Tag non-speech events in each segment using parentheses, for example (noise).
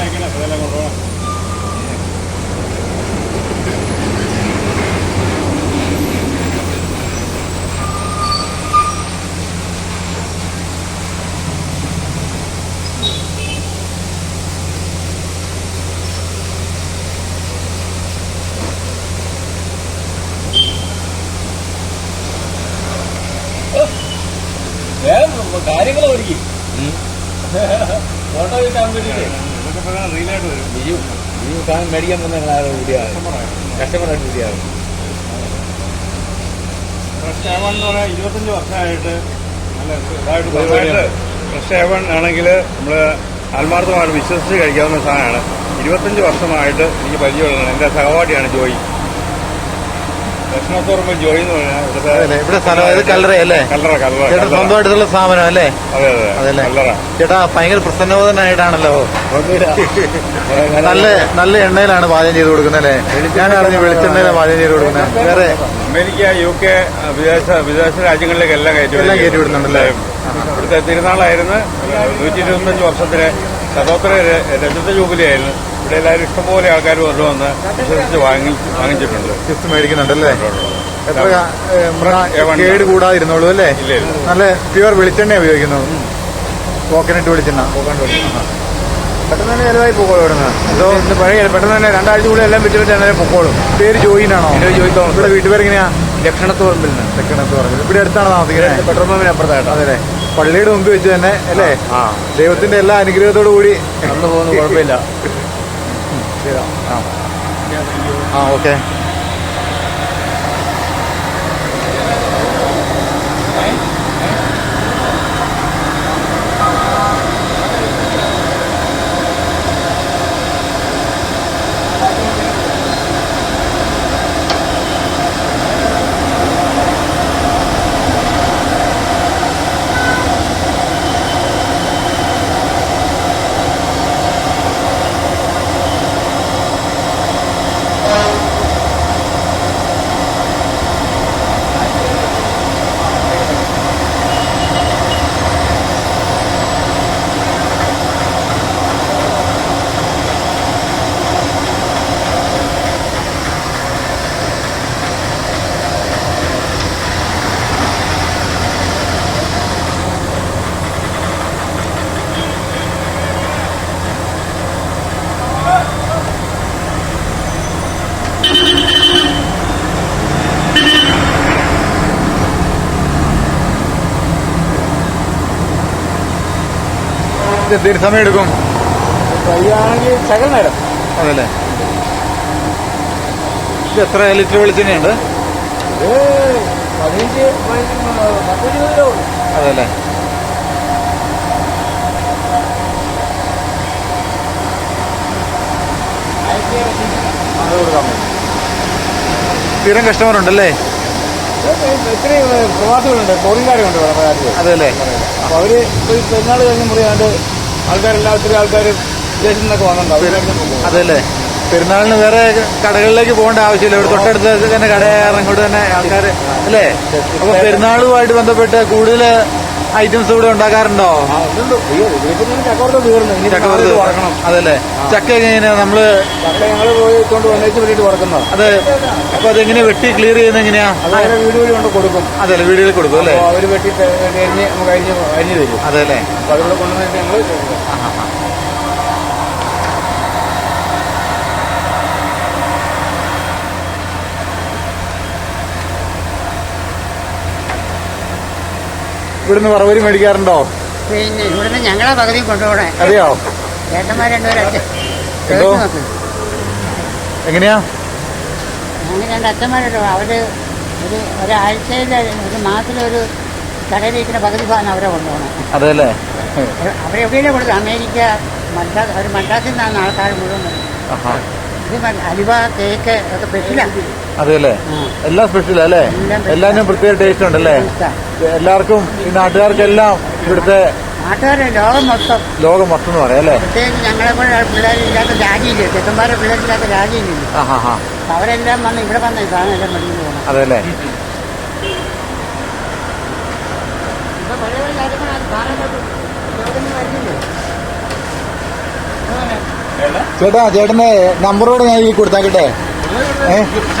അയക്കണേ അതെല്ലാം കൊണ്ടുപോകണം. കാര്യങ്ങൾ ഒരുക്കി. ഫോട്ടോ കിട്ടാൻ വേണ്ടിയിട്ട് ഇതൊക്കെ പറയാൻ റീലായിട്ട് വരും. ബിജു ബിജു സാധനം മേടിക്കാൻ വന്ന ഞങ്ങൾ കൂടിയാണ് കസ്റ്റമറായിട്ട് കൂടിയാണ് ഫ്രഷ് ഏവൺ എന്ന് പറയാൻ ഇരുപത്തഞ്ച് വർഷമായിട്ട് നല്ല ഇതായിട്ട് ഫ്രഷ് ഏവൺ ആണെങ്കിൽ നമ്മൾ ആത്മാർത്ഥമായിട്ട് വിശ്വസിച്ച് കഴിക്കാവുന്ന സാധനമാണ്. ഇരുപത്തഞ്ച് വർഷമായിട്ട് എനിക്ക് പരിചയമുള്ളതാണ്. എന്റെ സഹപാഠിയാണ് ജോയി ദക്ഷിണത്തോറുമ്പ് ജോയി എന്ന് പറഞ്ഞാൽ അതല്ലേ ഇവിടുത്തെ ഇവിടെ സ്ഥലം ഇത് കല്ലറ അല്ലേ? ചേട്ടൻ. സ്വന്തമായിട്ടുള്ള സ്ഥാപനം അല്ലേ? അതെ അതെ. അതല്ലേ ചേട്ടാ ഭയങ്കര പ്രസന്നബോധനായിട്ടാണല്ലോ. (laughs) നല്ല നല്ല എണ്ണയിലാണ് പാചകം ചെയ്ത് കൊടുക്കുന്നത് അല്ലേ? ഞാനാണെങ്കിൽ വെളിച്ചെണ്ണയിലാണ് പാചകം ചെയ്ത് കൊടുക്കുന്നത്. വേറെ? അമേരിക്ക യു കെ വിദേശ വിദേശ രാജ്യങ്ങളിലേക്ക് എല്ലാം കയറ്റി എല്ലാം കയറ്റി വിടുന്നുണ്ടല്ലേ? ഇവിടുത്തെ തിരുനാളായിരുന്നു നൂറ്റി ഇരുപത്തഞ്ച് വർഷത്തിലെ ശതോത്തര രജത ജൂബിലി ആയിരുന്നു ഇവിടെ എല്ലാവരും ഇഷ്ടംപോലെ ആൾക്കാർ വന്നു വന്ന് വിശ്വസിച്ച് വാങ്ങി വാങ്ങിച്ചിട്ടുണ്ട്. ഗിഫ്റ്റ് മേടിക്കുന്നുണ്ടല്ലേ? എത്ര. കേട് അല്ലേ? നല്ല പ്യുവർ വെളിച്ചെണ്ണ ഉപയോഗിക്കുന്നു കോക്കനട്ട് വെളിച്ചെണ്ണ. കോക്കനട്ട് വെളിച്ചെണ്ണ. പെട്ടെന്ന് തന്നെ ചെലവായി പോകോളൂ എന്തോ ഇന്ന് പഴയ പെട്ടെന്ന് തന്നെ രണ്ടാഴ്ച കൂടെ എല്ലാം വിറ്റ് വിറ്റ് അങ്ങനെ പൊക്കോളും. പേര് ജോയിനാണോ? എന്റെ പേര് ജോയി തോമസ്. ഇവിടെ വീട്ടുപേർ എങ്ങനെയാ ലക്ഷണത്തോറമ്പിൽ നിന്ന് പറഞ്ഞത് ഇവിടെ അടുത്താണ് താമസിക്കുന്നത് പെട്രോൾ പമ്പിന് അപ്പുറത്തായിട്ട്. അതെ പള്ളിയുടെ മുമ്പ് വെച്ച് തന്നെ അല്ലേ? ദൈവത്തിന്റെ എല്ലാ അനുഗ്രഹത്തോടു കൂടി നടന്നു പോകുന്ന കുഴപ്പമില്ല. ആ ആ ഓക്കെ ഇത് എന്തൊരു സമയം എടുക്കും നേരം. അതല്ലേ? ഇത് എത്ര ലിറ്റർ വെളിച്ചെണ്ണയുണ്ട്. അതല്ലേ? സ്ഥിരം കസ്റ്റമർ ഉണ്ടല്ലേ ഇത്രയും പ്രവാസികളുണ്ട് ഫോറിൻകാരുണ്ട് അതെ അല്ലേ അവർ പെരുന്നാൾ കഴിഞ്ഞ മുറിയാണ്ട് ആൾക്കാരെല്ലാം ഒത്തിരി ആൾക്കാർ വിദേശത്തു നിന്നൊക്കെ വന്നിട്ടുണ്ടാവും അതല്ലേ. പെരുന്നാളിന് വേറെ കടകളിലേക്ക് പോകേണ്ട ആവശ്യമില്ല. ഇവിടെ തൊട്ടടുത്ത് തന്നെ കടയാറ് ഇങ്ങോട്ട് തന്നെ ആൾക്കാർ അല്ലേ? അപ്പൊ പെരുന്നാളുമായിട്ട് ബന്ധപ്പെട്ട് കൂടുതൽ ഐറ്റംസ് ഇവിടെ ഉണ്ടാക്കാറുണ്ടോ? ചക്കവർത്ത് അതല്ലേ? ചക്ക എങ്ങനെയാ നമ്മൾ അതെ അത്. അപ്പൊ അതെങ്ങനെ വെട്ടി ക്ലിയർ ചെയ്യുന്ന എങ്ങനെയാ? അത് കൊടുക്കും. അതല്ലേ വീടുകളിൽ കൊടുക്കും അല്ലേ? അവർ വെട്ടി അരിഞ്ഞ് അരിഞ്ഞ് തരും. അതല്ലേ. അപ്പൊ ഇവിടുന്ന് വറവരി മേടിക്കാറുണ്ടോ? പിന്നെ ഇവിടുന്ന് ഞങ്ങളെ പകുതി കൊണ്ടുപോകണേ. അറിയോ ചേട്ടന്മാർ രണ്ടുപേരും എന്തോ? എങ്ങനെയാ? ഞങ്ങൾ രണ്ട് അച്ഛന്മാരുണ്ട്. അവർ ഒരു ഒരാഴ്ചയിൽ ഒരു മാസത്തിലൊരു കടയിലിരിക്കുന്ന പകുതി ഭാഗം അവരെ കൊണ്ടുപോകണം. അതെല്ലേ അവരെവിടെയല്ലേ കൊടുത്തത് അമേരിക്ക മദ്രാസ് അവർ മദ്രാസിൽ നിന്നാണ് ആൾക്കാർ മുഴുവൻ ഇത് അലുവ കേക്ക് ഒക്കെ സ്പെഷ്യലാണ് അതെല്ലേ എല്ലാം സ്പെഷ്യൽ അല്ലേ? എല്ലാവരും പ്രത്യേക ടേസ്റ്റ് ഉണ്ടല്ലേ? എല്ലാവർക്കും ഈ നാട്ടുകാർക്കെല്ലാം ഇവിടുത്തെ നാട്ടുകാരെ ലോകം മൊത്തം. ലോകം മൊത്തം എന്ന് പറയാം അല്ലേ? പ്രത്യേകിച്ച് ഞങ്ങളെ പോലെ പിള്ളേരില്ലാത്ത രാജ്യമില്ല. ചെക്കന്മാരെ പിള്ളേരില്ലാത്ത രാജ്യമില്ല. ആഹാ ഹാ അപ്പൊ അവരെല്ലാം വന്ന് ഇവിടെ വന്ന സാധനം എല്ലാം മേടിച്ചു പോകണം അതെല്ലേ ചേട്ടാ ചേട്ടന്റെ നമ്പറോട് ഞാൻ ഈ കൊടുത്താക്കട്ടെ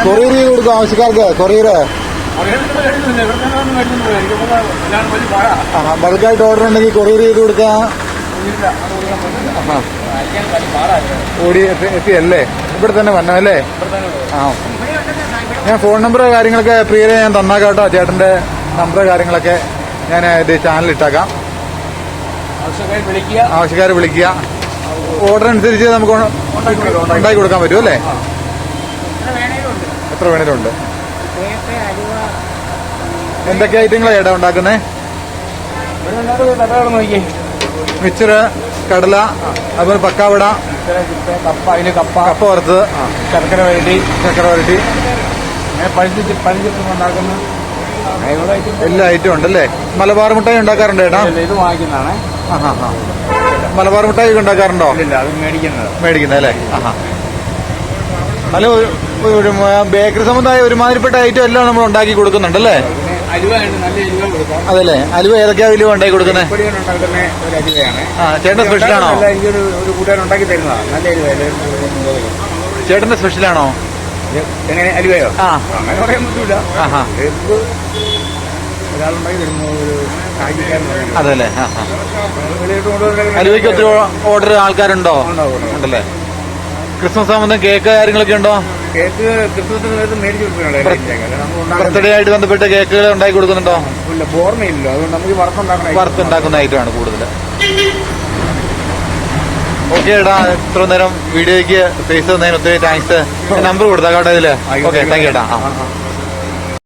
കൊറിയർ ചെയ്ത് കൊടുക്കും ആവശ്യക്കാർക്ക് കൊറിയർ. ബൾക്കായിട്ട് ഓർഡർ ഉണ്ടെങ്കിൽ കൊറിയർ ചെയ്ത് കൊടുക്കാം. ഓടി എത്തി എത്തിയല്ലേ? ഇവിടെ തന്നെ വന്നോ അല്ലേ? ആ. ഞാൻ ഫോൺ നമ്പറോ കാര്യങ്ങളൊക്കെ പ്രിയരെ ഞാൻ തന്നാക്കാം കേട്ടോ ചേട്ടന്റെ നമ്പർ കാര്യങ്ങളൊക്കെ ഞാൻ ഇത് ചാനൽ ഇട്ടാക്കാം. ആവശ്യക്കാർ വിളിക്കുക. ആവശ്യക്കാർ വിളിക്കുക. ഓർഡർ അനുസരിച്ച് നമുക്ക് ഉണ്ടാക്കി കൊടുക്കാൻ പറ്റും അല്ലേ? എത്ര വേണേലും ഉണ്ട് എന്തൊക്കെ ഐറ്റങ്ങളാണ് ചേട്ടാ ഉണ്ടാക്കുന്നേ? മിച്ചറ് മിച്ചർ കടല അതുപോലെ പക്കാവട കപ്പ അതിന് കപ്പ കപ്പ വറുത്ത് ശർക്കര വരട്ടി. ചക്കര വരട്ടി. ഉണ്ടാക്കുന്ന എല്ലാ ഐറ്റം ഉണ്ടല്ലേ? മലബാർ മുട്ടായി ഉണ്ടാക്കാറുണ്ട് ഏട്ടാ ഇത് വാങ്ങിക്കുന്നതാണ്. മലബാർ മുട്ടായി ഉണ്ടാക്കാറുണ്ടോ? മേടിക്കുന്നത് അല്ലേ അല്ല ബേക്കറി സംബന്ധമായ ഒരുമാതിരിപ്പെട്ട ഐറ്റം എല്ലാം നമ്മൾ ഉണ്ടാക്കി കൊടുക്കുന്നുണ്ട് അല്ലേ? അതല്ലേ? അലുവ ഏതൊക്കെയാ വലിയ ഉണ്ടാക്കി കൊടുക്കുന്നത് ആ ചേട്ടന്റെ സ്പെഷ്യലാണോ ചേട്ടന്റെ സ്പെഷ്യലാണോ എങ്ങനെ അലുവയോ ആ. അലുവയ്ക്ക് ഒത്തിരി ഓർഡർ ആൾക്കാരുണ്ടോ. ഉണ്ടല്ലേ? ക്രിസ്മസ് സംബന്ധം കേക്ക് കാര്യങ്ങളൊക്കെ ഉണ്ടോ? കേക്ക് ക്രിസ്മസിന് സമയത്ത് മേടിച്ചു ബർത്ത്ഡേ ആയിട്ട് ബന്ധപ്പെട്ട് കേക്കുകൾ ഉണ്ടാക്കി കൊടുക്കുന്നുണ്ടോ? ഇല്ല ഓർമ്മയില്ലല്ലോ. അതുകൊണ്ട് നമുക്ക് വറുത്തുണ്ടാക്കണം വറുത്തുണ്ടാക്കുന്ന ഐറ്റമാണ് കൂടുതൽ ഓക്കെ ഏട്ടാ ഇത്ര നേരം വീഡിയോയ്ക്ക് ഫേസ് തന്നതിന് ഒത്തിരി താങ്ക്സ് നമ്പർ കൊടുത്താ കേട്ടോ ഇതിൽ. ഓക്കെ താങ്ക് യു ഏട്ടാ